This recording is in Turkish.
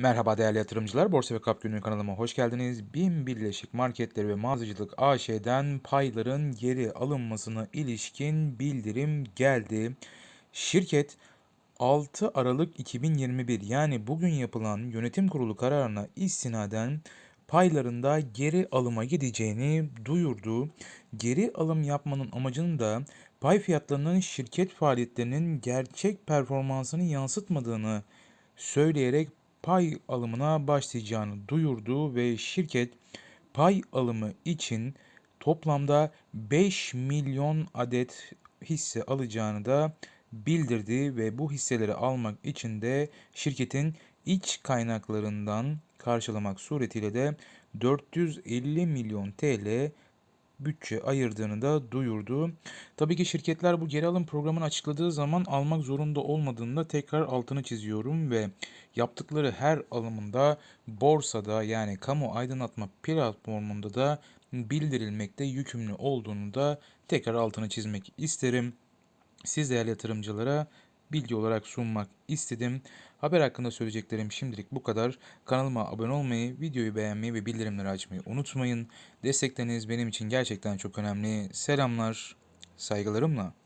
Merhaba değerli yatırımcılar. Borsa ve Kap Günlüğü kanalıma hoş geldiniz. BİM Birleşik Marketleri ve Mağazacılık AŞ'den payların geri alınmasına ilişkin bildirim geldi. Şirket 6 Aralık 2021 yani bugün yapılan yönetim kurulu kararına istinaden paylarında geri alıma gideceğini duyurdu. Geri alım yapmanın amacının da pay fiyatlarının şirket faaliyetlerinin gerçek performansını yansıtmadığını söyleyerek pay alımına başlayacağını duyurdu ve şirket pay alımı için toplamda 5 milyon adet hisse alacağını da bildirdi ve bu hisseleri almak için de şirketin iç kaynaklarından karşılamak suretiyle de 450 milyon TL bütçe ayırdığını da duyurdu. Tabii ki şirketler bu geri alım programını açıkladığı zaman almak zorunda olmadığını da tekrar altını çiziyorum ve yaptıkları her alımında borsada yani kamu aydınlatma platformunda da bildirilmekte yükümlü olduğunu da tekrar altını çizmek isterim. Siz değerli yatırımcılara bilgi olarak sunmak istedim. Haber hakkında söyleyeceklerim şimdilik bu kadar. Kanalıma abone olmayı, videoyu beğenmeyi ve bildirimleri açmayı unutmayın. Destekleriniz benim için gerçekten çok önemli. Selamlar, saygılarımla.